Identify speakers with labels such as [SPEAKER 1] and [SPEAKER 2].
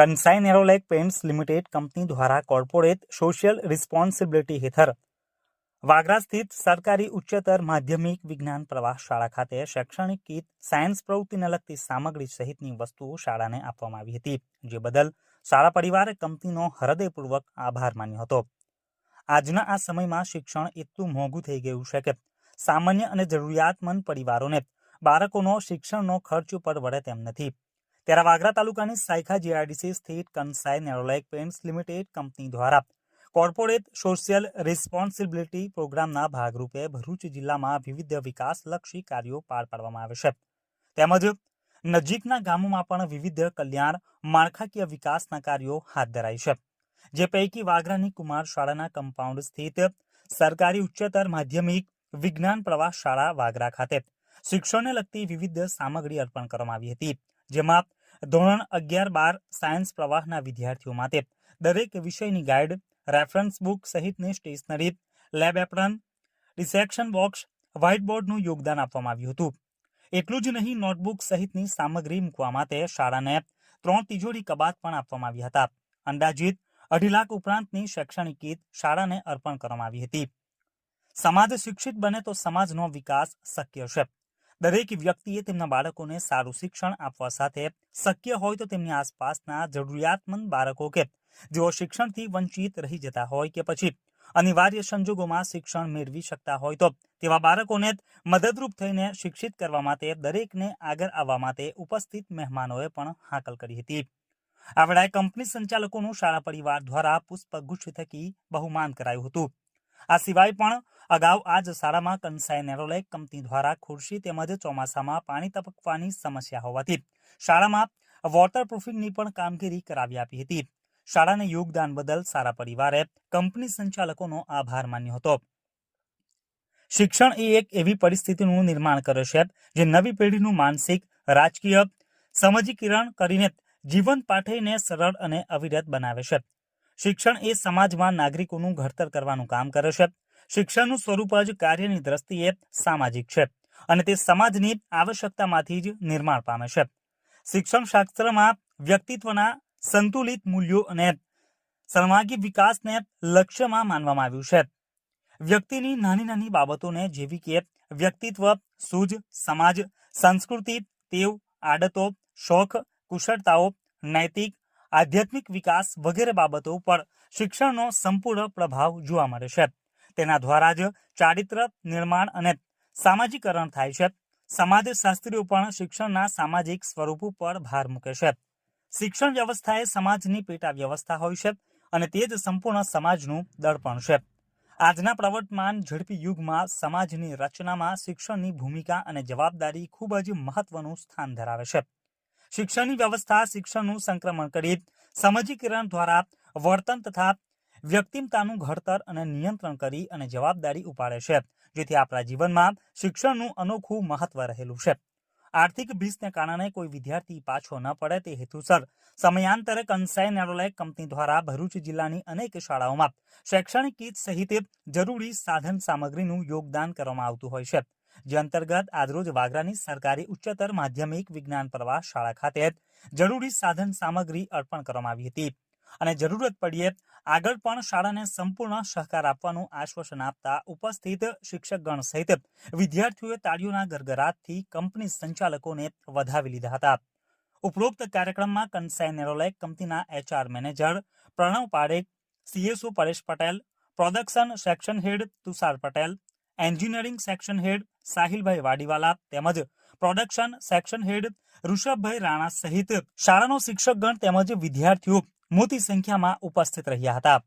[SPEAKER 1] Kansai Nerolac paints limited company દ્વારા corporate social responsibility હેઠળ વાગરા સ્થિત સરકારી ઉચ્ચતર માધ્યમિક વિજ્ઞાન પ્રવાહ શાળા ખાતે શૈક્ષણિક કીટ, સાયન્સ પ્રવૃત્તિને લગતી સામગ્રી સહિતની વસ્તુઓ શાળાને આપવામાં આવી હતી, જે બદલ શાળા પરિવારે કંપનીનો હૃદયપૂર્વક આભાર માન્યો હતો. આજના આ સમયમાં શિક્ષણ એટલું મોંઘું થઈ ગયું છે કે સામાન્ય અને જરૂરિયાતમંદ પરિવારોને બાળકોનો શિક્ષણનો ખર્ચ ઉપર વળે તેમ નથી. ત્યારે વાગરા તાલુકાની સાયખા જીઆઈડીસી સ્થિત Kansai Nerolac paints limited company દ્વારા કોર્પોરેટ સોશિયલ રિસ્પોન્સિબિલિટી પ્રોગ્રામના ભાગરૂપે ભરૂચ જિલ્લામાં વિવિધ વિકાસલક્ષી કાર્યો પાર પાડવામાં આવે છે. તેમજ નજીકના ગામોમાં પણ વિવિધ કલ્યાણ, માળખાકીય વિકાસના કાર્યો હાથ ધરાય છે. જે પૈકી વાગરાની કુમાર શાળાના કમ્પાઉન્ડ સ્થિત સરકારી ઉચ્ચતર માધ્યમિક વિજ્ઞાન પ્રવાસ શાળા વાગરા ખાતે શિક્ષણને લગતી વિવિધ સામગ્રી અર્પણ કરવામાં આવી હતી. જેમાં ધોરણ અગિયાર બાર સાયન્સ પ્રવાહના વિદ્યાર્થીઓ માટે દરેક વિષયની ગાઈડ રેફરન્સ બુક સહિતની stationery lab apron dissection box white બોર્ડનું યોગદાન આપવામાં આવ્યું હતું. એટલું જ નહીં નોટબુક સહિતની સામગ્રી મૂકવા માટે શાળાને ત્રણ તિજોરી કબાટ પણ આપવામાં આવ્યા હતા. અંદાજિત અઢી લાખ ઉપરાંતની શૈક્ષણિક કીટ શાળાને અર્પણ કરવામાં આવી હતી. સમાજ શિક્ષિત બને તો સમાજનો વિકાસ શક્ય છે. દરેક વ્યક્તિએ તેમના બાળકોને સારું શિક્ષણ આપવા સાથે શક્ય હોય તો તેમની આસપાસના જરૂરિયાતમંદ બાળકો કે જેઓ શિક્ષણથી વંચિત રહી જતા હોય કે પછી અનિવાર્ય સંજોગોમાં શિક્ષણ મેળવી શકતા હોય તો તેવા બાળકોને મદદરૂપ થઈને શિક્ષિત કરવા માટે દરેકને આગળ આવવા માટે ઉપસ્થિત મહેમાનોએ પણ હાકલ કરી હતી. આ વેળાએ કંપની સંચાલકોનું શાળા પરિવાર દ્વારા પુષ્પગુચ્છ થકી બહુમાન કરાયું હતું. આ સિવાય પણ અગાઉ આ જ કન્સાઈ નેરોલેક કંપની દ્વારા ખુરશી તેમજ ચોમાસામાં પાણી તપકવાની સમસ્યા હોવાથી શાળામાં વોટરપ્રૂફિંગની પણ કામગીરી કરાવી આપી હતી. શાળાને યોગદાન બદલ સારા પરિવારે કંપની સંચાલકોનો આભાર માન્યો હતો. શિક્ષણ એ એક એવી પરિસ્થિતિનું નિર્માણ કરે છે જે નવી પેઢીનું માનસિક, રાજકીય સમજીકરણ કરીને જીવન પાઠવીને સરળ અને અવિરત બનાવે છે. શિક્ષણ એ સમાજમાં નાગરિકોનું ઘડતર કરવાનું કામ કરે છે. શિક્ષણનું સ્વરૂપ જ કાર્યની દ્રષ્ટિએ સામાજિક છે અને તે સમાજની આવશ્યકતામાંથી જ નિર્માણ પામે છે. શિક્ષણ શાસ્ત્રમાં વ્યક્તિત્વના સંતુલિત મૂલ્યો અને સર્વાંગી વિકાસને લક્ષ્યમાં માનવામાં આવ્યું છે. વ્યક્તિની નાની નાની બાબતોને જેવી કે વ્યક્તિત્વ, સૂઝ, સમાજ, સંસ્કૃતિ તેવ આદતો, શોખ, કુશળતાઓ, નૈતિક, આધ્યાત્મિક વિકાસ વગેરે બાબતો પર શિક્ષણનો સંપૂર્ણ પ્રભાવ જોવા મળે છે. તેના દ્વારા જ ચારિત્ર, નિર્માણ અને સામાજિકરણ થાય છે. સમાજશાસ્ત્રીઓ પણ શિક્ષણના સામાજિક સ્વરૂપ ઉપર ભાર મૂકે છે. શિક્ષણ વ્યવસ્થા એ સમાજની પેટા વ્યવસ્થા હોય છે અને તે જ સંપૂર્ણ સમાજનું દર્પણ છે. આજના પ્રવર્તમાન ઝડપી યુગમાં સમાજની રચનામાં શિક્ષણની ભૂમિકા અને જવાબદારી ખૂબ જ મહત્વનું સ્થાન ધરાવે છે. શિક્ષણની વ્યવસ્થા શિક્ષણનું સંક્રમણ કરી સમજીકરણ દ્વારા વર્તન તથા વ્યક્તિમતાનું ઘડતર અને નિયંત્રણ કરી અને જવાબદારી ઉપાડે છે, જેથી આપણા જીવનમાં શિક્ષણનું અનોખું મહત્વ રહેલું છે. આર્થિક ભીસને કારણે કોઈ વિદ્યાર્થી પાછો ન પડે તે હેતુસર. સમયાંતરે કંસાઈ નેરોલેક કંપની દ્વારા ભરૂચ જિલ્લાની અનેક શાળાઓમાં શૈક્ષણિક કીટ સહિત જરૂરી સાધન સામગ્રીનું યોગદાન કરવામાં આવતું હોય છે. જે અંતર્ગત આજરોજ વાગરાની સરકારી ઉચ્ચતર માધ્યમિક વિજ્ઞાન પ્રવાસ શાળા ખાતે જરૂરી સાધન સામગ્રી અર્પણ કરવામાં આવી હતી. અને જરૂરત પડીએ, આગળ પણ શાળાને સંપૂર્ણ સહકાર આપવાનું આશ્વાસન આપતા ઉપસ્થિત શિક્ષકગણ સહિત વિદ્યાર્થીઓએ તાળીઓના ગરગરાટથી કંપની સંચાલકોને વધાવી લીધા હતા. ઉપરોક્ત કાર્યક્રમમાં કન્સાઇનેરોલે કંપનીના HR manager Pranav Parekh, CSO Paresh Patel, production section head Tushar Patel, engineering section head Sahilbhai Vadiwala તેમજ production section head Rishabhbhai Rana સહિત શાળાનો શિક્ષકગણ તેમજ વિદ્યાર્થીઓ મોટી સંખ્યામાં ઉપસ્થિત રહ્યા હતા.